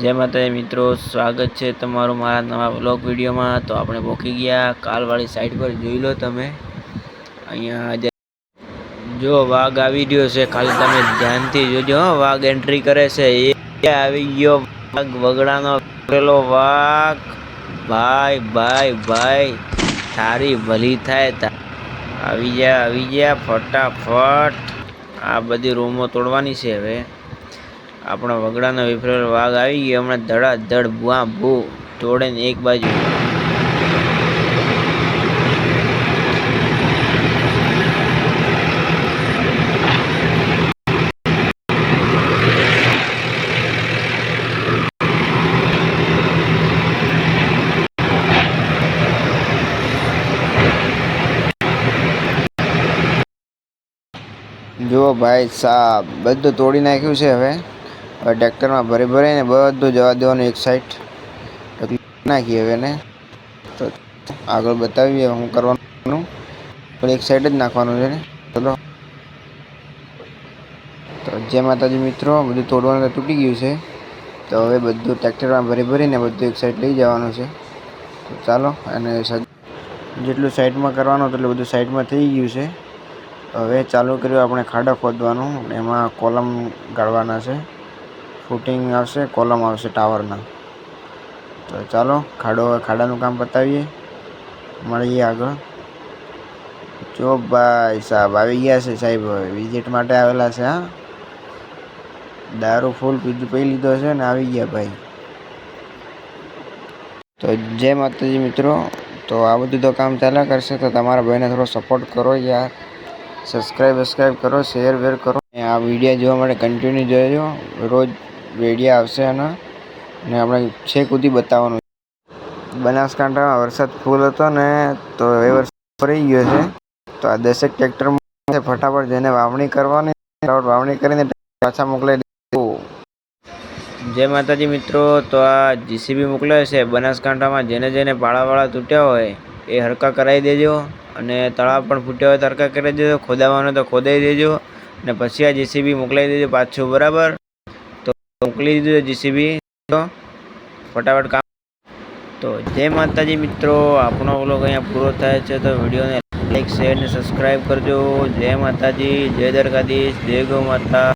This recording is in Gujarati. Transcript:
જય માતા મિત્રો, સ્વાગત છે તમારું મારા નવા બ્લોગ વિડીયોમાં. તો આપણે પહોંચી ગયા કાલવાળી સાઈડ પર. જોઈ લો તમે. અહીંયા જો વાઘ આવી ગયો છે. ખાલી તમે ધ્યાનથી જોજો વાઘ એન્ટ્રી કરે છે. એ આવી ગયો? વાઘ વગડાનો પેલો વાઘ. ભાઈ ભાઈ ભાઈ, તારી ભલી થાય આવી ગયા આવી ગયા ફટાફટ. આ બધી રૂમો તોડવાની છે હવે. આપણો વગડાનો વિફરેલો વાઘ આવી ગયો. હમણાં ધડાધડ ધડ બુઆ ભૂ તોડે ને એક બાજુ. જુઓ ભાઈ સાહેબ બધું તોડી નાખ્યું છે હવે. હવે ટ્રેક્ટરમાં ભરી ભરીને બધું જવા દેવાનું એક સાઈડ નાખીએ હવે ને તો આગળ બતાવીએ શું કરવાનું. પણ એક સાઈડ જ નાખવાનું છે ને. ચલો. તો જય માતાજી મિત્રો, બધું તોડવાનું તો તૂટી ગયું છે. તો હવે બધું ટ્રેક્ટરમાં ભરી ભરીને બધું એક સાઈડ લઈ જવાનું છે. તો ચાલો, અને જેટલું સાઈડમાં કરવાનું એટલું બધું સાઈડમાં થઈ ગયું છે. હવે ચાલુ કર્યું આપણે ખાડા ખોદવાનું એમાં કોલમ ગાળવાના છે. ફૂટિંગ આવશે, કોલમ આવશે ટાવરના. તો ચાલો, ખાડો, ખાડાનું કામ પતાવીએ. મળીએ આગળ. જો ભાઈ સાહેબ, આવી ગયા છે સાહેબ વિઝિટ માટે આવેલા છે, હા. દારૂ ફૂલ પીધું પી લીધો છે ને આવી ગયા ભાઈ. તો જય માતાજી મિત્રો, તો આ બધું તો કામ ચાલ્યા કરશે, તો તમારા ભાઈને થોડો સપોર્ટ કરો યાર. સબસ્ક્રાઈબ બસ્ક્રાઈબ કરો શેર વેર કરો. આ વીડિયો જોવા માટે કન્ટિન્યુ જોજો. રોજ વીડિયો આવશે એના. અને આપણે છેક સુધી બતાવવાનું. બનાસકાંઠામાં વરસાદ ફૂલ હતો ને તો એ વરસાદ ફરી ગયો છે. તો આ દસેક ટ્રેક્ટરમાં ફટાફટ જેને વાવણી કરવાની ફટાફટ વાવણી કરીને પાછા મોકલાવી જય માતાજી મિત્રો, તો આ જીસીબી મોકલાયો છે. બનાસકાંઠામાં જેને જેને પાળાવાળા તૂટ્યા હોય એ હરકા કરાવી દેજો અને તળાવ પણ ફૂટ્યા હોય તો હરકા કરી દેજો. ખોદાવાનો તો ખોદાઈ દેજો. અને પછી આ જીસીબી મોકલાવી દેજો પાછું, બરાબર? મોકલી દીધું જીસીબી તો ફટાફટ કામ. તો જય માતાજી મિત્રો, આપણો વ્લોગ અહીંયા પૂરો થાય છે તો વિડીયોને લાઈક, શેર ને સબસ્ક્રાઈબ કરજો. જય માતાજી, જય દ્વારકાધીશ, જય ગૌ માતા.